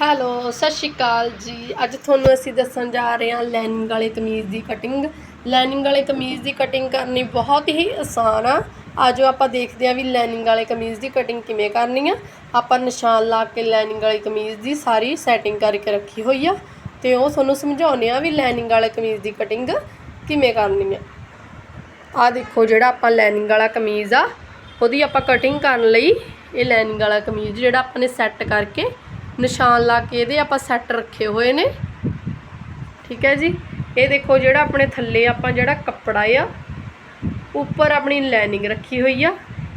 Hello, ਸਤਿ ਸ਼੍ਰੀ ਅਕਾਲ ਜੀ। ਅੱਜ ਤੁਹਾਨੂੰ ਅਸੀਂ ਦੱਸਣ ਜਾ ਰਹੇ ਹਾਂ ਲਾਈਨਿੰਗ ਵਾਲੇ ਕਮੀਜ਼ ਦੀ ਕਟਿੰਗ ਲਾਈਨਿੰਗ ਵਾਲੇ ਕਮੀਜ਼ ਦੀ ਕਟਿੰਗ ਕਰਨੀ ਬਹੁਤ ਹੀ ਆਸਾਨ ਆ। ਆਜੋ ਆਪਾਂ ਦੇਖਦੇ ਹਾਂ ਵੀ ਲਾਈਨਿੰਗ ਵਾਲੇ ਕਮੀਜ਼ ਦੀ ਕਟਿੰਗ ਕਿਵੇਂ ਕਰਨੀ ਆ। ਆਪਾਂ ਨਿਸ਼ਾਨ ਲਾ ਕੇ ਲਾਈਨਿੰਗ ਵਾਲੀ ਕਮੀਜ਼ ਦੀ ਸਾਰੀ ਸੈਟਿੰਗ ਕਰਕੇ ਰੱਖੀ ਹੋਈ ਆ। ਤੇ ਉਹ ਤੁਹਾਨੂੰ ਸਮਝਾਉਂਦੇ ਆ ਵੀ ਲਾਈਨਿੰਗ ਵਾਲੇ ਕਮੀਜ਼ ਦੀ ਕਟਿੰਗ ਕਿਵੇਂ ਕਰਨੀ ਆ। ਆ ਦੇਖੋ ਜਿਹੜਾ ਆਪਾਂ ਲਾਈਨਿੰਗ ਵਾਲਾ ਕਮੀਜ਼ ਆ, ਉਹਦੀ ਆਪਾਂ ਕਟਿੰਗ ਕਰਨ ਲਈ ਇਹ ਲਾਈਨਿੰਗ ਵਾਲਾ ਕਮੀਜ਼ ਜਿਹੜਾ ਆਪਾਂ ਨੇ ਸੈੱਟ ਕਰਕੇ ਨਿਸ਼ਾਨ ਲਾ ਕੇ ਇਹਦੇ ਆਪਾਂ ਸੈੱਟ ਰੱਖੇ ਹੋਏ ਨੇ। ਠੀਕ ਹੈ ਜੀ। ਇਹ ਦੇਖੋ ਜਿਹੜਾ ਆਪਣੇ ਥੱਲੇ ਆਪਾਂ ਜਿਹੜਾ ਕੱਪੜਾ ਆ, ਉੱਪਰ ਆਪਣੀ ਲਾਈਨਿੰਗ ਰੱਖੀ ਹੋਈ ਆ।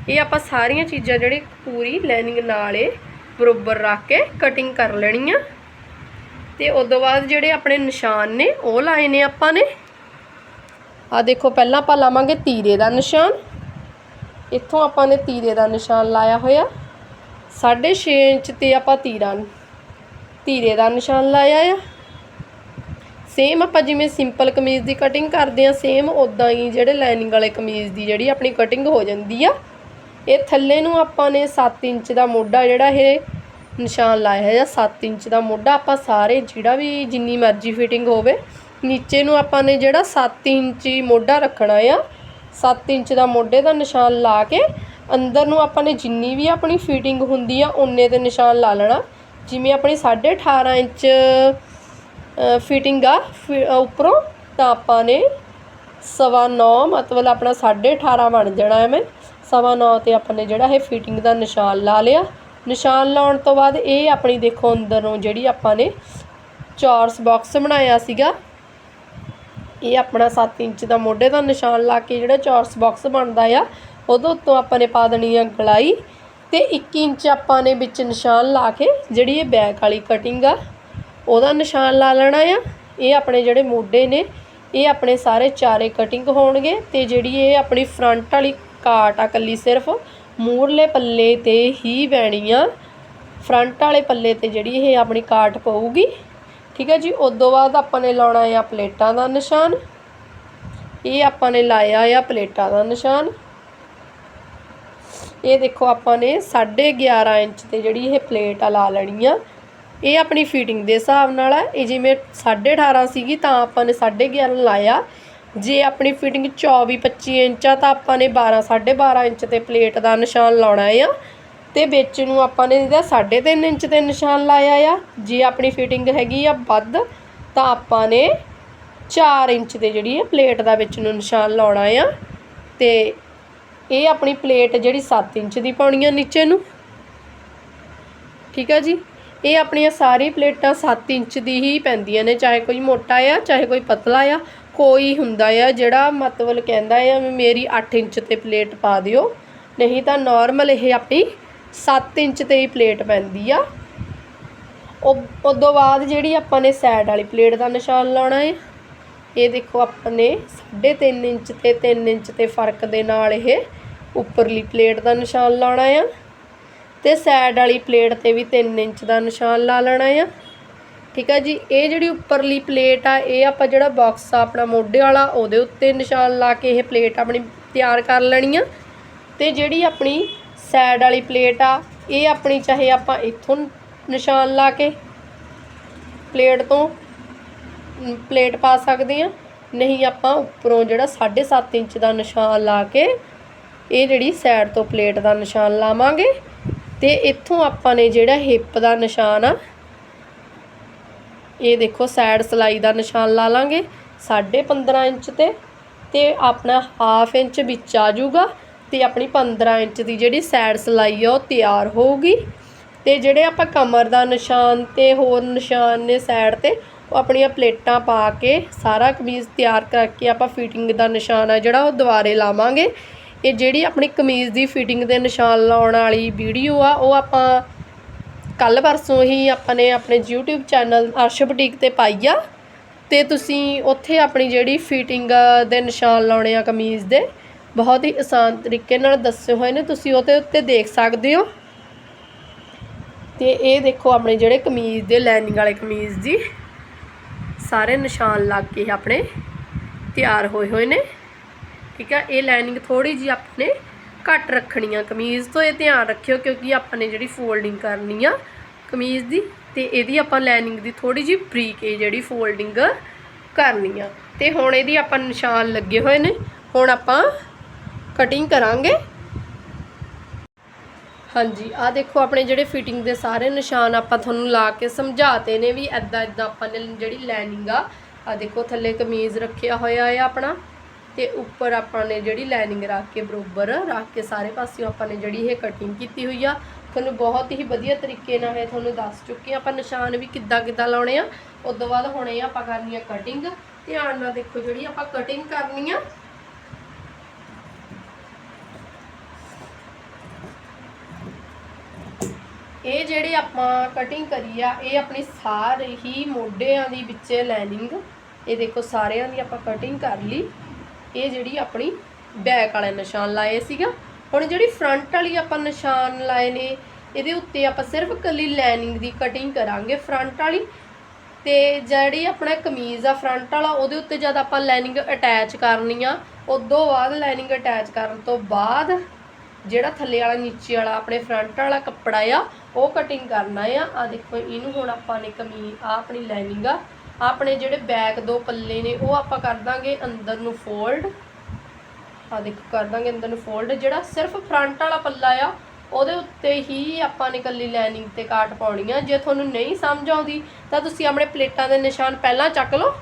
ਇਹ ਆਪਾਂ ਸਾਰੀਆਂ ਚੀਜ਼ਾਂ ਜਿਹੜੀ ਪੂਰੀ ਲਾਈਨਿੰਗ ਨਾਲ ਇਹ ਬਰੋਬਰ ਰੱਖ ਕੇ ਕਟਿੰਗ ਕਰ ਲੈਣੀ ਆ। ਤੇ ਉਸ ਤੋਂ ਬਾਅਦ ਜਿਹੜੇ ਆਪਣੇ ਨਿਸ਼ਾਨ ਨੇ, ਉਹ ਲਾਏ ਨੇ ਆਪਾਂ ਨੇ। ਆ ਦੇਖੋ, ਪਹਿਲਾਂ ਆਪਾਂ ਲਾਵਾਂਗੇ ਤੀਰੇ ਦਾ ਨਿਸ਼ਾਨ। ਇੱਥੋਂ ਆਪਾਂ ਨੇ ਤੀਰੇ ਦਾ ਨਿਸ਼ਾਨ ਲਾਇਆ ਹੋਇਆ। 6.5 ਇੰਚ ਤੇ ਆਪਾਂ ਤੀਰਾਂ ਧੀਰੇ ਦਾ ਨਿਸ਼ਾਨ ਲਾਇਆ ਆ। ਸੇਮ ਆਪਾਂ ਜਿਵੇਂ ਸਿੰਪਲ ਕਮੀਜ਼ ਦੀ ਕਟਿੰਗ ਕਰਦੇ ਆ ਸੇਮ ਉਦਾਂ ਹੀ ਜਿਹੜੇ ਲਾਈਨਿੰਗ ਵਾਲੇ ਕਮੀਜ਼ ਦੀ ਜਿਹੜੀ ਆਪਣੀ ਕਟਿੰਗ ਹੋ ਜਾਂਦੀ ਆ। ਇਹ ਥੱਲੇ ਨੂੰ ਆਪਾਂ ਨੇ 7 ਇੰਚ ਦਾ ਮੋਢਾ ਜਿਹੜਾ ਇਹ ਨਿਸ਼ਾਨ ਲਾਇਆ ਹੈ 7 ਇੰਚ ਦਾ ਮੋਢਾ ਆਪਾਂ ਸਾਰੇ ਜਿਹੜਾ ਵੀ ਜਿੰਨੀ ਮਰਜ਼ੀ ਫਿਟਿੰਗ ਹੋਵੇ, ਨੀਚੇ ਨੂੰ ਆਪਾਂ ਨੇ ਜਿਹੜਾ 7 ਇੰਚੀ ਮੋਢਾ ਰੱਖਣਾ ਆ। 7 ਇੰਚ ਦਾ ਮੋਢੇ ਦਾ ਨਿਸ਼ਾਨ ਲਾ ਕੇ ਅੰਦਰ ਨੂੰ ਆਪਾਂ ਨੇ ਜਿੰਨੀ ਵੀ ਆਪਣੀ ਫਿਟਿੰਗ ਹੁੰਦੀ ਆ ਉਨੇ 'ਤੇ ਨਿਸ਼ਾਨ ਲਾ ਲੈਣਾ। ਜਿਵੇਂ ਆਪਣੀ 18.5 ਇੰਚ ਫਿਟਿੰਗ ਆ ਫਿ- ਉੱਪਰੋਂ, ਤਾਂ ਆਪਾਂ ਨੇ ਸਵਾ ਨੌ, ਮਤਲਬ ਆਪਣਾ 18.5 ਬਣ ਜਾਣਾ ਐਵੇਂ। ਸਵਾ ਨੌ ਤੇ ਆਪਾਂ ਨੇ ਜਿਹੜਾ ਇਹ ਫਿਟਿੰਗ ਦਾ ਨਿਸ਼ਾਨ ਲਾ ਲਿਆ। ਨਿਸ਼ਾਨ ਲਾਉਣ ਤੋਂ ਬਾਅਦ ਇਹ ਆਪਣੀ ਦੇਖੋ ਅੰਦਰ ਨੂੰ ਜਿਹੜੀ ਆਪਾਂ ਨੇ ਚਾਰਸ ਬਾਕਸ ਬਣਾਇਆ ਸੀਗਾ। ਇਹ ਆਪਣਾ 7 ਇੰਚ ਦਾ ਮੋਢੇ ਦਾ ਨਿਸ਼ਾਨ ਲਾ ਕੇ ਜਿਹੜਾ ਚੌਰਸ ਬਾਕਸ ਬਣਦਾ ਆ ਉਹਦੇ ਉੱਤੋਂ ਆਪਾਂ ਨੇ ਪਾ ਦੇਣੀ ਆ ਗਲਾਈ ਅਤੇ 1 ਇੰਚ ਆਪਾਂ ਨੇ ਵਿੱਚ ਨਿਸ਼ਾਨ ਲਾ ਕੇ ਜਿਹੜੀ ਇਹ ਬੈਕ ਵਾਲੀ ਕਟਿੰਗ ਆ, ਉਹਦਾ ਨਿਸ਼ਾਨ ਲਾ ਲੈਣਾ ਆ। ਇਹ ਆਪਣੇ ਜਿਹੜੇ ਮੋਢੇ ਨੇ, ਇਹ ਆਪਣੇ ਸਾਰੇ ਚਾਰੇ ਕਟਿੰਗ ਹੋਣਗੇ ਤੇ ਜਿਹੜੀ ਇਹ ਆਪਣੀ ਫਰੰਟ ਵਾਲੀ ਕਾਟ ਆ ਕੱਲੀ ਸਿਰਫ ਮੂਰਲੇ ਪੱਲੇ ਤੇ ਹੀ ਪੈਣੀ ਆ। ਫਰੰਟ ਵਾਲੇ ਪੱਲੇ ਤੇ ਜਿਹੜੀ ਇਹ ਆਪਣੀ ਕਾਟ ਪਊਗੀ, ਠੀਕ ਹੈ ਜੀ? ਉਸ ਤੋਂ ਬਾਅਦ ਆਪਾਂ ਨੇ ਲਾਉਣਾ ਆ ਪਲੇਟਾਂ ਦਾ ਨਿਸ਼ਾਨ। ਇਹ ਆਪਾਂ ਨੇ ਲਾਇਆ ਆ ਪਲੇਟਾਂ ਦਾ ਨਿਸ਼ਾਨ। ਇਹ ਦੇਖੋ ਆਪਾਂ ਨੇ 11.5 ਇੰਚ ਤੇ ਜਿਹੜੀ ਇਹ ਪਲੇਟ ਆ ਲਾ ਲੈਣੀ ਆ। ਇਹ ਆਪਣੀ ਫਿਟਿੰਗ ਦੇ ਹਿਸਾਬ ਨਾਲ ਆ। ਇਹ ਜਿਵੇਂ 18.5 ਸੀਗੀ ਤਾਂ ਆਪਾਂ ਨੇ 11.5 ਲਾਇਆ। ਜੇ ਆਪਣੀ ਫਿਟਿੰਗ 24 25 ਇੰਚ ਆ ਤਾਂ ਆਪਾਂ ਨੇ 12 12.5 ਇੰਚ ਤੇ ਪਲੇਟ ਦਾ ਨਿਸ਼ਾਨ ਲਾਉਣਾ ਆ। ਤੇ ਵਿੱਚ ਨੂੰ ਆਪਾਂ ਨੇ ਇਹਦਾ 3.5 ਇੰਚ ਤੇ ਨਿਸ਼ਾਨ ਲਾਇਆ ਆ। ਜੇ ਆਪਣੀ ਫਿਟਿੰਗ ਹੈਗੀ ਆ ਵੱਧ, ਤਾਂ ਆਪਾਂ ਨੇ 4 ਇੰਚ ਤੇ ਜਿਹੜੀ ਇਹ ਪਲੇਟ ਦਾ ਵਿੱਚ ਨੂੰ ਨਿਸ਼ਾਨ ਲਾਉਣਾ ਆ। ਤੇ ਇਹ ਆਪਣੀ ਪਲੇਟ ਜਿਹੜੀ 7 ਇੰਚ ਦੀ ਪਾਉਣੀ ਆ ਨੀਚੇ ਨੂੰ। ਠੀਕ ਆ ਜੀ? ਇਹ ਆਪਣੀਆਂ ਸਾਰੀ ਪਲੇਟਾਂ 7 ਇੰਚ ਦੀ ਹੀ ਪੈਂਦੀਆਂ ਨੇ, ਚਾਹੇ ਕੋਈ ਮੋਟਾ ਆ, ਚਾਹੇ ਕੋਈ ਪਤਲਾ ਆ। ਕੋਈ ਹੁੰਦਾ ਆ ਜਿਹੜਾ ਮਤਲਬ ਕਹਿੰਦਾ ਆ ਵੀ ਮੇਰੀ 8 ਇੰਚ ਤੇ ਪਲੇਟ ਪਾ ਦਿਓ। ਨਹੀਂ ਤਾਂ ਨਾਰਮਲ ਇਹ ਆਪਣੀ 7 ਇੰਚ ਤੇ ਹੀ ਪਲੇਟ ਪੈਂਦੀ ਆ। ਉਹ ਉਦੋਂ ਬਾਅਦ ਜਿਹੜੀ ਆਪਾਂ ਨੇ ਸਾਈਡ ਵਾਲੀ ਪਲੇਟ ਦਾ ਨਿਸ਼ਾਨ ਲਾਉਣਾ ਹੈ ਇਹ ਦੇਖੋ ਆਪਾਂ ਨੇ 3.5 ਇੰਚ ਤੇ 3 ਇੰਚ ਤੇ ਫ਼ਰਕ ਦੇ ਨਾਲ ਇਹ ਉੱਪਰਲੀ ਪਲੇਟ ਦਾ ਨਿਸ਼ਾਨ ਲਾਉਣਾ ਆ ਤੇ ਸਾਈਡ ਵਾਲੀ ਪਲੇਟ ਤੇ ਵੀ 3 ਇੰਚ ਦਾ ਨਿਸ਼ਾਨ ਲਾ ਲੈਣਾ ਆ। ਠੀਕ ਆ ਜੀ, ਇਹ ਜਿਹੜੀ ਉੱਪਰਲੀ ਪਲੇਟ ਆ, ਇਹ ਆਪਾਂ ਜਿਹੜਾ ਬਾਕਸ ਆ, ਆਪਣਾ ਮੋਢੇ ਵਾਲਾ, ਉਹਦੇ ਉੱਤੇ ਨਿਸ਼ਾਨ ਲਾ ਕੇ ਇਹ ਪਲੇਟ ਆਪਣੀ ਤਿਆਰ ਕਰ ਲੈਣੀ ਆ। ਤੇ ਜਿਹੜੀ ਆਪਣੀ ਸਾਈਡ ਵਾਲੀ ਪਲੇਟ ਆ, ਇਹ ਆਪਣੀ ਚਾਹੇ ਆਪਾਂ ਇੱਥੋਂ ਨਿਸ਼ਾਨ ਲਾ ਕੇ ਪਲੇਟ ਤੋਂ ਪਲੇਟ ਪਾ ਸਕਦੇ ਆ ਨਹੀਂ ਆਪਾਂ ਉੱਪਰੋਂ ਜਿਹੜਾ 7.5 ਇੰਚ ਦਾ ਨਿਸ਼ਾਨ ਲਾ ਕੇ ਇਹ ਜਿਹੜੀ ਸਾਈਡ ਤੋਂ ਪਲੇਟ ਦਾ ਨਿਸ਼ਾਨ ਲਾਵਾਂਗੇ। ਤੇ ਇੱਥੋਂ ਆਪਾਂ ਨੇ ਜਿਹੜਾ ਹਿੱਪ ਦਾ ਨਿਸ਼ਾਨ ਆ, ਇਹ ਦੇਖੋ ਸਾਈਡ ਸਲਾਈ ਦਾ ਨਿਸ਼ਾਨ ਲਾ ਲਾਂਗੇ 15.5 ਇੰਚ ਤੇ। ਤੇ ਆਪਣਾ ਹਾਫ ਇੰਚ ਵਿੱਚ ਆ ਜਾਊਗਾ ਤੇ ਆਪਣੀ 15 ਇੰਚ ਦੀ ਜਿਹੜੀ ਸਾਈਡ ਸਲਾਈ ਆ, ਉਹ ਤਿਆਰ ਹੋਊਗੀ। ਤੇ ਜਿਹੜੇ ਆਪਾਂ ਕਮਰ ਦਾ ਨਿਸ਼ਾਨ ਤੇ ਹੋਰ ਨਿਸ਼ਾਨ ਨੇ ਸਾਈਡ ਤੇ ਉਹ ਆਪਣੀਆਂ ਪਲੇਟਾਂ ਪਾ ਕੇ ਸਾਰਾ ਕਮੀਜ਼ ਤਿਆਰ ਕਰਕੇ ਆਪਾਂ ਫਿਟਿੰਗ ਦਾ ਨਿਸ਼ਾਨ ਆ ਜਿਹੜਾ ਉਹ ਦੁਬਾਰੇ ਲਾਵਾਂਗੇ। ਇਹ ਜਿਹੜੀ ਆਪਣੀ ਕਮੀਜ਼ ਦੀ ਫਿਟਿੰਗ ਦੇ ਨਿਸ਼ਾਨ ਲਾਉਣ ਵਾਲੀ ਵੀਡੀਓ ਆ, ਉਹ ਆਪਾਂ ਕੱਲ ਪਰਸੋਂ ਹੀ ਆਪਾਂ ਨੇ ਆਪਣੇ YouTube ਚੈਨਲ ਅਰਸ਼ ਬੁਟੀਕ ਤੇ ਪਾਈ ਆ। ਤੇ ਤੁਸੀਂ ਉੱਥੇ ਆਪਣੀ ਜਿਹੜੀ ਫਿਟਿੰਗ ਦੇ ਨਿਸ਼ਾਨ ਲਾਉਣੇ ਆ ਕਮੀਜ਼ ਦੇ, ਬਹੁਤ ਹੀ ਆਸਾਨ ਤਰੀਕੇ ਨਾਲ ਦੱਸੇ ਹੋਏ ਨੇ, ਤੁਸੀਂ ਉਹਦੇ ਉੱਤੇ ਦੇਖ ਸਕਦੇ ਹੋ। ਤੇ ਇਹ ਦੇਖੋ ਆਪਣੇ ਜਿਹੜੇ ਕਮੀਜ਼ ਦੇ ਲਾਈਨਿੰਗ ਵਾਲੇ ਕਮੀਜ਼ ਦੀ ਸਾਰੇ ਨਿਸ਼ਾਨ ਲੱਗ ਕੇ ਆਪਣੇ ਤਿਆਰ ਹੋਏ ਹੋਏ ਨੇ। ਠੀਕ ਆ, ਇਹ ਲਾਈਨਿੰਗ ਥੋੜੀ ਜੀ ਆਪਣੇ ਘੱਟ ਰੱਖਣੀ ਆ ਕਮੀਜ਼ ਤੋਂ, ਇਹ ਧਿਆਨ ਰੱਖਿਓ ਕਿਉਂਕਿ ਆਪਾਂ ਨੇ ਜਿਹੜੀ ਫੋਲਡਿੰਗ ਕਰਨੀ ਆ ਕਮੀਜ਼ ਦੀ ਤੇ ਇਹਦੀ ਆਪਾਂ ਲਾਈਨਿੰਗ ਦੀ ਥੋੜੀ ਜਿਹੀ ਬਰੀਕ ਇਹ ਜਿਹੜੀ ਫੋਲਡਿੰਗ ਕਰਨੀ ਆ। ਤੇ ਹੁਣ ਇਹਦੀ ਆਪਾਂ ਨਿਸ਼ਾਨ ਲੱਗੇ ਹੋਏ ਨੇ। ਹੁਣ ਆਪਾਂ ਕਟਿੰਗ ਕਰਾਂਗੇ। ਹਾਂਜੀ ਆ ਦੇਖੋ ਆਪਣੇ ਜਿਹੜੇ ਫਿਟਿੰਗ ਦੇ ਸਾਰੇ ਨਿਸ਼ਾਨ ਆਪਾਂ ਤੁਹਾਨੂੰ ਲਾ ਕੇ ਸਮਝਾਤੇ ਨੇ ਵੀ ਐਦਾਂ ਐਦਾਂ ਆਪਾਂ ਨੇ ਜਿਹੜੀ ਲਾਈਨਿੰਗ ਆ ਆ ਦੇਖੋ ਥੱਲੇ ਕਮੀਜ਼ ਰੱਖਿਆ ਹੋਇਆ ਆ ਆਪਣਾ ਤੇ ਉੱਪਰ ਆਪਾਂ ਨੇ ਜਿਹੜੀ ਲਾਈਨਿੰਗ ਰੱਖ ਕੇ ਬਰੋਬਰ ਰੱਖ ਕੇ ਸਾਰੇ ਪਾਸਿਓਂ ਆਪਾਂ ਨੇ ਜਿਹੜੀ ਇਹ ਕਟਿੰਗ ਕੀਤੀ ਹੋਈ ਆ, ਤੁਹਾਨੂੰ ਬਹੁਤ ਹੀ ਵਧੀਆ ਤਰੀਕੇ ਨਾਲ ਇਹ ਤੁਹਾਨੂੰ ਦੱਸ ਚੁੱਕੇ ਆ। ਆਪਾਂ ਨਿਸ਼ਾਨ ਵੀ ਕਿੱਦਾਂ ਕਿੱਦਾਂ ਲਾਉਣੇ ਆ ਉਸ ਤੋਂ ਬਾਅਦ ਹੁਣੇ ਆਪਾਂ ਕਰਨੀ ਆ ਕਟਿੰਗ ਧਿਆਨ ਨਾਲ ਦੇਖੋ ਜਿਹੜੀ ਆਪਾਂ ਕਟਿੰਗ ਕਰਨੀ ਆ ਇਹ ਜਿਹੜੇ ਆਪਾਂ ਕਟਿੰਗ ਕਰੀ ਆ, ਇਹ ਆਪਣੀ ਸਾਰੇ ਹੀ ਮੋਢਿਆਂ ਦੀ ਵਿੱਚ ਲਾਈਨਿੰਗ ਇਹ ਦੇਖੋ ਸਾਰਿਆਂ ਦੀ ਆਪਾਂ ਕਟਿੰਗ ਕਰ ਲਈ। ਇਹ ਜਿਹੜੀ ਆਪਣੀ ਬੈਕ ਵਾਲੇ ਨਿਸ਼ਾਨ ਲਾਏ ਸੀਗਾ। ਹੁਣ ਜਿਹੜੀ ਫਰੰਟ ਵਾਲੀ ਆਪਾਂ ਨਿਸ਼ਾਨ ਲਾਏ ਨੇ, ਇਹਦੇ ਉੱਤੇ ਆਪਾਂ ਸਿਰਫ ਕੱਲੀ ਲਾਈਨਿੰਗ ਦੀ ਕਟਿੰਗ ਕਰਾਂਗੇ ਫਰੰਟ ਵਾਲੀ। ਤੇ ਜਿਹੜੀ ਆਪਣਾ ਕਮੀਜ਼ ਆ ਫਰੰਟ ਵਾਲਾ, ਉਹਦੇ ਉੱਤੇ ਜਦ ਆਪਾਂ ਲਾਈਨਿੰਗ ਅਟੈਚ ਕਰਨੀ ਆ, ਉਦੋਂ ਬਾਅਦ ਲਾਈਨਿੰਗ ਅਟੈਚ ਕਰਨ ਤੋਂ ਬਾਅਦ ਜਿਹੜਾ ਥੱਲੇ ਵਾਲਾ, ਨੀਚੇ ਵਾਲਾ, ਆਪਣੇ ਫਰੰਟ ਵਾਲਾ ਕੱਪੜਾ ਆ, ਉਹ ਕਟਿੰਗ ਕਰਨਾ ਆ। ਆ ਦੇਖੋ, ਇਹਨੂੰ ਹੁਣ ਆਪਾਂ ਨੇ ਕਮੀ ਆ ਆਪਣੀ ਲਾਈਨਿੰਗ ਆ। ਆਪਣੇ ਜਿਹੜੇ ਬੈਕ ਦੋ ਪੱਲੇ ਨੇ, ਉਹ ਆਪਾਂ ਕਰ ਦਾਂਗੇ ਅੰਦਰ ਨੂੰ ਫੋਲਡ ਆ ਦੇਖੋ, ਕਰ ਦਾਂਗੇ ਅੰਦਰ ਨੂੰ ਫੋਲਡ ਜਿਹੜਾ ਸਿਰਫ ਫਰੰਟ ਵਾਲਾ ਪੱਲਾ ਆ, ਉਹਦੇ ਉੱਤੇ ਹੀ ਆਪਾਂ ਨੇ ਕੱਲੀ ਲਾਈਨਿੰਗ ਤੇ ਕਾਟ ਪਾਉਣੀ ਆ। ਜੇ ਤੁਹਾਨੂੰ ਨਹੀਂ ਸਮਝ ਆਉਂਦੀ, ਤਾਂ ਤੁਸੀਂ ਆਪਣੇ ਪਲੇਟਾਂ ਦੇ ਨਿਸ਼ਾਨ ਪਹਿਲਾਂ ਚੱਕ ਲਓ।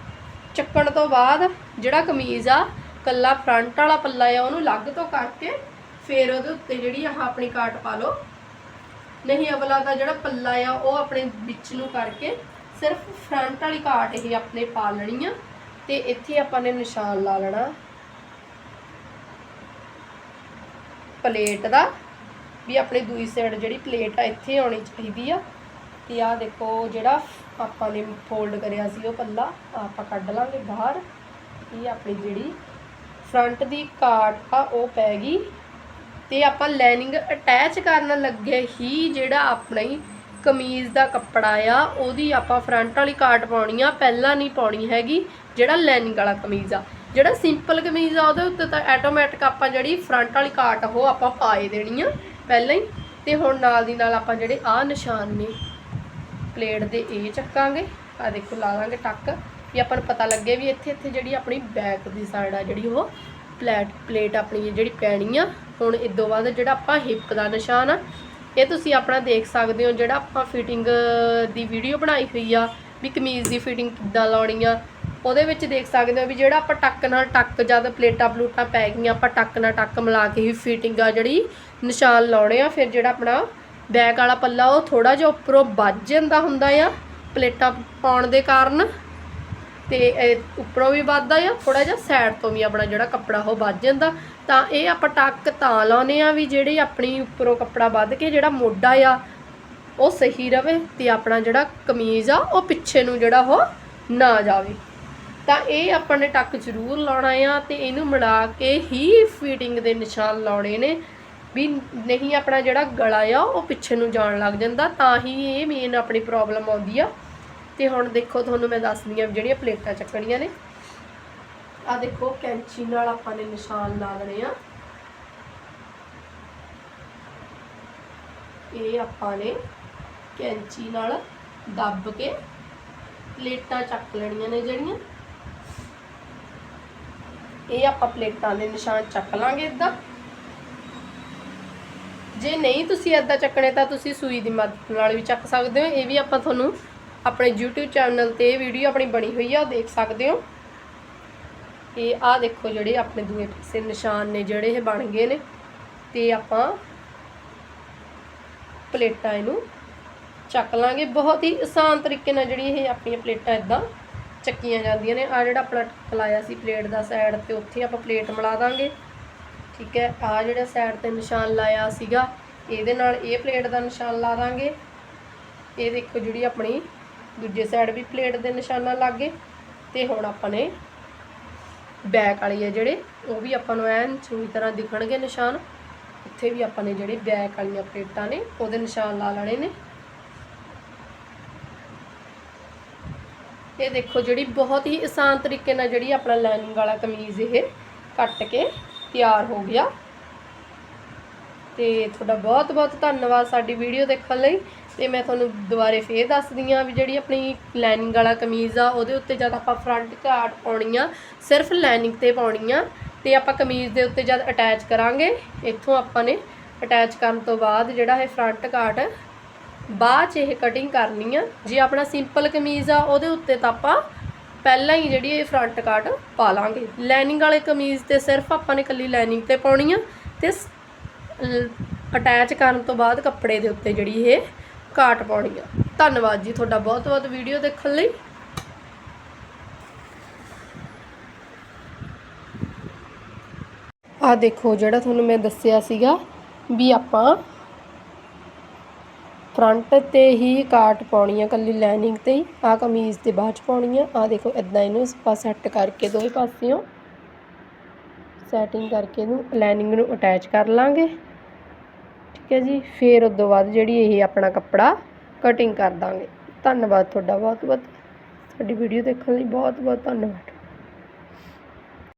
ਚੱਕਣ ਤੋਂ ਬਾਅਦ ਜਿਹੜਾ ਕਮੀਜ਼ ਆ ਕੱਲਾ ਫਰੰਟ ਵਾਲਾ ਪੱਲਾ ਆ, ਉਹਨੂੰ ਅਲੱਗ ਤੋਂ ਕਰਕੇ ਫਿਰ ਉਹਦੇ ਉੱਤੇ ਜਿਹੜੀ ਆਹ ਆਪਣੀ ਕਾਟ ਪਾ ਲਓ। ਨਹੀਂ ਅਗਲਾ ਦਾ ਜਿਹੜਾ ਪੱਲਾ ਆ, ਉਹ ਆਪਣੇ ਵਿੱਚ ਨੂੰ ਕਰਕੇ ਸਿਰਫ ਫਰੰਟ ਵਾਲੀ ਕਾਟ ਹੀ ਆਪਣੇ ਪਾ ਲੈਣੀ ਆ ਤੇ ਇੱਥੇ ਆਪਾਂ ਨੇ ਨਿਸ਼ਾਨ ਲਾ ਲੈਣਾ। ਪਲੇਟ ਦਾ, ਵੀ ਆਪਣੀ ਦੂਈ ਸਾਈਡ ਜਿਹੜੀ ਪਲੇਟ ਆ ਇੱਥੇ ਆਉਣੀ ਚਾਹੀਦੀ ਆ। ਤੇ ਆ ਦੇਖੋ ਜਿਹੜਾ ਆਪਾਂ ਨੇ ਫੋਲਡ ਕਰਿਆ ਸੀ ਉਹ ਪੱਲਾ ਆਪਾਂ ਕੱਢ ਲਾਂਗੇ ਬਾਹਰ। ਇਹ ਆਪਣੀ ਜਿਹੜੀ ਫਰੰਟ ਦੀ ਕਾਟ ਆ, ਉਹ ਪੈ ਗਈ। ਤੇ ਆਪਾਂ ਲਾਈਨਿੰਗ ਅਟੈਚ ਕਰਨ ਲੱਗੇ ਹੀ ਜਿਹੜਾ ਆਪਣਾ ਹੀ ਕਮੀਜ਼ ਦਾ ਕੱਪੜਾ ਆ, ਉਹਦੀ ਆਪਾਂ ਫਰੰਟ ਵਾਲੀ ਕਾਟ ਪਾਉਣੀ ਆ, ਪਹਿਲਾਂ ਨਹੀਂ ਪਾਉਣੀ ਹੈਗੀ, ਜਿਹੜਾ ਲਾਈਨਿੰਗ ਵਾਲਾ ਕਮੀਜ਼ ਆ। ਜਿਹੜਾ ਸਿੰਪਲ ਕਮੀਜ਼ ਆ, ਉਹਦੇ ਉੱਤੇ ਤਾਂ ਆਟੋਮੈਟਿਕ ਆਪਾਂ ਜਿਹੜੀ ਫਰੰਟ ਵਾਲੀ ਕਾਟ ਉਹ ਆਪਾਂ ਪਾਏ ਦੇਣੀ ਆ, ਪਹਿਲਾਂ ਹੀ। ਤੇ ਹੁਣ ਨਾਲ ਦੀ ਨਾਲ ਆਪਾਂ ਜਿਹੜੇ ਆ ਨਿਸ਼ਾਨ ਨੇ ਪਲੇਟ ਦੇ ਇਹ ਚੱਕਾਂਗੇ ਆ ਦੇਖੋ ਲਾ ਲਾਂਗੇ ਟੱਕ, ਵੀ ਆਪਾਂ ਨੂੰ ਪਤਾ ਲੱਗੇ ਵੀ ਇੱਥੇ ਇੱਥੇ ਜਿਹੜੀ ਆਪਣੀ ਬੈਕ ਦੀ ਸਾਈਡ ਆ, ਜਿਹੜੀ ਉਹ ਪਲੇਟ ਪਲੇਟ ਆਪਣੀ ਜਿਹੜੀ ਪੈਣੀ ਆ ਹੁਣ ਇਸ ਬਾਅਦ ਜਿਹੜਾ ਆਪਾਂ ਹਿੱਪ ਦਾ ਨਿਸ਼ਾਨ ਆ, ਇਹ ਤੁਸੀਂ ਆਪਣਾ ਦੇਖ ਸਕਦੇ ਹੋ, ਜਿਹੜਾ ਆਪਾਂ ਫਿਟਿੰਗ ਦੀ ਵੀਡੀਓ ਬਣਾਈ ਹੋਈ ਆ, ਵੀ ਕਮੀਜ਼ ਦੀ ਫਿਟਿੰਗ ਕਿੱਦਾਂ ਲਾਉਣੀ ਆ। ਉਹਦੇ ਵਿੱਚ ਦੇਖ ਸਕਦੇ ਹੋ ਵੀ ਜਿਹੜਾ ਆਪਾਂ ਟੱਕ ਨਾਲ ਟੱਕ ਜਦ ਪਲੇਟਾਂ ਪਲੂਟਾਂ ਪੈ ਗਈਆਂ, ਆਪਾਂ ਟੱਕ ਨਾਲ ਟੱਕ ਮਿਲਾ ਕੇ ਹੀ ਫਿਟਿੰਗ ਆ ਜਿਹੜੀ ਨਿਸ਼ਾਨ ਲਾਉਣੇ ਆ। ਫਿਰ ਜਿਹੜਾ ਆਪਣਾ ਬੈਕ ਵਾਲਾ ਪੱਲਾ, ਉਹ ਥੋੜਾ ਜਿਹਾ ਉੱਪਰੋਂ ਵੱਜ ਜਾਂਦਾ ਹੁੰਦਾ ਆ, ਪਲੇਟਾਂ ਪਾਉਣ ਦੇ ਕਾਰਨ। ਤੇ ਇਹ ਉੱਪਰੋਂ ਵੀ ਵੱਧਦਾ ਆ ਥੋੜਾ ਜਿਹਾ ਸਾਈਡ ਤੋਂ ਵੀ ਆਪਣਾ ਜਿਹੜਾ ਕੱਪੜਾ ਉਹ ਵੱਧ ਜਾਂਦਾ। ਤਾਂ ਇਹ ਆਪਾਂ ਟੱਕ ਤਾਂ ਲਾਉਨੇ ਆ ਵੀ ਜਿਹੜੀ ਆਪਣੀ ਉੱਪਰੋਂ ਕੱਪੜਾ ਵੱਧ ਕੇ ਜਿਹੜਾ ਮੋਢਾ ਆ, ਉਹ ਸਹੀ ਰਵੇ ਤੇ ਆਪਣਾ ਜਿਹੜਾ ਕਮੀਜ਼ ਆ, ਉਹ ਪਿੱਛੇ ਨੂੰ ਜਿਹੜਾ ਉਹ ਨਾ ਜਾਵੇ। ਤਾਂ ਇਹ ਆਪਾਂ ਨੇ ਟੱਕ ਜ਼ਰੂਰ ਲਾਉਣਾ ਆ ਤੇ ਇਹਨੂੰ ਮਿਲਾ ਕੇ ਹੀ ਫੀਟਿੰਗ ਦੇ ਨਿਸ਼ਾਨ ਲਾਉਣੇ ਨੇ। ਵੀ ਨਹੀਂ ਆਪਣਾ ਜਿਹੜਾ ਗਲਾ ਆ, ਉਹ ਪਿੱਛੇ ਨੂੰ ਜਾਣ ਲੱਗ ਜਾਂਦਾ, ਤਾਂ ਹੀ ਇਹ ਮੇਨ ਆਪਣੀ ਪ੍ਰੋਬਲਮ ਆਉਂਦੀ ਆ। ਤੇ ਹੁਣ ਦੇਖੋ ਤੁਹਾਨੂੰ ਮੈਂ ਦੱਸਦੀ ਆ ਵੀ ਜਿਹੜੀਆਂ ਪਲੇਟਾਂ ਚੱਕਣੀਆਂ ਨੇ। ਆ ਦੇਖੋ, ਕੈਂਚੀ ਨਾਲ ਆਪਾਂ ਨੇ ਨਿਸ਼ਾਨ ਲਾ ਲੈਣੇ ਆ। ਇਹ ਆਪਾਂ ਨੇ ਕੈਂਚੀ ਨਾਲ ਦੱਬ ਕੇ ਪਲੇਟਾਂ ਚੱਕ ਲੈਣੀਆਂ ਨੇ ਜਿਹੜੀਆਂ। ਇਹ ਆਪਾਂ ਪਲੇਟਾਂ ਦੇ ਨਿਸ਼ਾਨ ਚੱਕ ਲਾਂਗੇ ਇਦਾਂ। ਜੇ ਨਹੀਂ ਤੁਸੀਂ ਇਦਾਂ ਚੱਕਣੇ ਤਾਂ ਤੁਸੀਂ ਸੂਈ ਦੀ ਮਦਦ ਨਾਲ ਵੀ ਚੱਕ ਸਕਦੇ ਹੋ। ਇਹ ਵੀ ਆਪਾਂ ਤੁਹਾਨੂੰ ਆਪਣੇ YouTube ਚੈਨਲ ਤੇ ਵੀਡੀਓ ਆਪਣੀ ਬਣੀ ਹੋਈ ਆ ਉਹ ਦੇਖ ਸਕਦੇ ਹੋ। ਇਹ ਆਹ ਦੇਖੋ ਜਿਹੜੇ ਆਪਣੇ ਦੂਏ ਪਾਸੇ ਨਿਸ਼ਾਨ ਨੇ, ਜਿਹੜੇ ਇਹ ਬਣ ਗਏ ਨੇ। ਤੇ ਆਪਾਂ ਪਲੇਟਾਂ ਇਹਨੂੰ ਚੱਕ ਲਾਂਗੇ। ਬਹੁਤ ਹੀ ਆਸਾਨ ਤਰੀਕੇ ਨਾਲ ਜਿਹੜੀ ਇਹ ਆਪਣੀਆਂ ਪਲੇਟਾਂ ਇਦਾਂ ਚੱਕੀਆਂ ਜਾਂਦੀਆਂ ਨੇ। ਆ ਜਿਹੜਾ ਆਪਣਾ ਟੱਕ ਲਾਇਆ ਸੀ ਪਲੇਟ ਦਾ ਸਾਈਡ ਤੇ, ਉੱਥੇ ਆਪਾਂ ਪਲੇਟ ਮਿਲਾ ਦਾਂਗੇ। ਠੀਕ ਹੈ ਆ ਜਿਹੜਾ ਸਾਈਡ ਤੇ ਨਿਸ਼ਾਨ ਲਾਇਆ ਸੀਗਾ, ਇਹਦੇ ਨਾਲ ਇਹ ਪਲੇਟ ਦਾ ਨਿਸ਼ਾਨ ਲਾ ਦਾਂਗੇ। ਇਹ ਦੇਖੋ ਜਿਹੜੀ ਆਪਣੀ ਦੂਜੇ ਸਾਈਡ ਵੀ ਪਲੇਟ ਦੇ ਨਿਸ਼ਾਨਾਂ ਗਏ ਤੇ ਹੁਣ ਆਪਾਂ ਨੇ ਬੈਕ ਵਾਲੀ ਹੈ ਜਿਹੜੇ, ਉਹ ਵੀ ਆਪਾਂ ਨੂੰ ਐਨ ਚੰਗੀ ਤਰ੍ਹਾਂ ਦਿਖਣਗੇ ਨਿਸ਼ਾਨ। ਇੱਥੇ ਵੀ ਆਪਾਂ ਨੇ ਜਿਹੜੇ ਬੈਕ ਵਾਲੀਆਂ ਪਲੇਟਾਂ ਨੇ, ਉਹਦੇ ਨਿਸ਼ਾਨ ਲਾ ਲੈਣੇ ਨੇ। ਇਹ ਦੇਖੋ ਜਿਹੜੀ ਬਹੁਤ ਹੀ ਆਸਾਨ ਤਰੀਕੇ ਨਾਲ ਜਿਹੜੀ ਆਪਣਾ ਲਾਈਨਿੰਗ ਵਾਲਾ ਕਮੀਜ਼ ਇਹ ਕੱਟ ਕੇ ਤਿਆਰ ਹੋ ਗਿਆ। ਤੇ ਤੁਹਾਡਾ ਬਹੁਤ ਬਹੁਤ ਧੰਨਵਾਦ ਸਾਡੀ ਵੀਡੀਓ ਦੇਖਣ ਲਈ। ਤੇ ਮੈਂ ਤੁਹਾਨੂੰ ਦੁਬਾਰੇ ਫੇਰ ਦੱਸਦੀ ਆ ਵੀ ਜਿਹੜੀ ਆਪਣੀ ਲਾਈਨਿੰਗ ਵਾਲਾ ਕਮੀਜ਼ ਆ, ਉਹਦੇ ਉੱਤੇ ਜਦ ਆਪਾਂ ਫਰੰਟ ਕਾਟ ਪਾਉਣੀ ਆ ਸਿਰਫ ਲਾਈਨਿੰਗ ਤੇ ਪਾਉਣੀ ਆ ਤੇ ਆਪਾਂ ਕਮੀਜ਼ ਦੇ ਉੱਤੇ ਜਦ ਅਟੈਚ ਕਰਾਂਗੇ, ਇੱਥੋਂ ਆਪਾਂ ਨੇ ਅਟੈਚ ਕਰਨ ਤੋਂ ਬਾਅਦ ਜਿਹੜਾ ਇਹ ਫਰੰਟ ਕਾਟ ਬਾਅਦ 'ਚ ਇਹ ਕਟਿੰਗ ਕਰਨੀ ਆ। ਜੇ ਆਪਣਾ ਸਿੰਪਲ ਕਮੀਜ਼ ਆ, ਉਹਦੇ ਉੱਤੇ ਤਾਂ ਆਪਾਂ ਪਹਿਲਾਂ ਹੀ ਜਿਹੜੀ ਇਹ ਫਰੰਟ ਕਾਟ ਪਾ ਲਾਂਗੇ। ਲਾਈਨਿੰਗ ਵਾਲੇ ਕਮੀਜ਼ ਤੇ ਸਿਰਫ ਆਪਾਂ ਨੇ ਕੱਲੀ ਲਾਈਨਿੰਗ ਤੇ ਪਾਉਣੀ ਆ, ਤੇ ਅਟੈਚ ਕਰਨ ਤੋਂ ਬਾਅਦ ਕੱਪੜੇ ਦੇ ਉੱਤੇ ਜਿਹੜੀ ਇਹ ਕਾਟ ਪਾਉਣੀ ਆ। ਧੰਨਵਾਦ ਜੀ ਤੁਹਾਡਾ ਬਹੁਤ ਬਹੁਤ ਵੀਡੀਓ ਦੇਖਣ ਲਈ। ਆ ਦੇਖੋ ਜਿਹੜਾ ਤੁਹਾਨੂੰ ਮੈਂ ਦੱਸਿਆ ਸੀਗਾ ਵੀ ਆਪਾਂ ਫਰੰਟ ਤੇ ਹੀ ਕਾਟ ਪਾਉਣੀ ਆ ਕੱਲੀ ਲਾਈਨਿੰਗ ਤੇ ਹੀ। ਆ ਕਮੀਜ਼ 'ਤੇ ਬਾਅਦ ਚ ਪਾਉਣੀ ਆ। ਆ ਦੇਖੋ ਇਦਾਂ ਇਹਨੂੰ ਆਪਾਂ ਸੈੱਟ ਕਰਕੇ ਦੋਵੇਂ ਪਾਸਿਓਂ। ਸੈਟਿੰਗ ਕਰਕੇ ਇਹਨੂੰ ਲਾਈਨਿੰਗ ਨੂੰ ਅਟੈਚ ਕਰ ਲਾਂਗੇ। ਠੀਕ ਹੈ ਜੀ, ਫਿਰ ਉਸ ਤੋਂ ਬਾਅਦ ਜਿਹੜੀ ਇਹ ਆਪਣਾ ਕੱਪੜਾ ਕਟਿੰਗ ਕਰ ਦਾਂਗੇ। ਧੰਨਵਾਦ ਤੁਹਾਡਾ ਬਹੁਤ ਬਹੁਤ ਸਾਡੀ ਵੀਡੀਓ ਦੇਖਣ ਲਈ ਬਹੁਤ ਬਹੁਤ ਧੰਨਵਾਦ।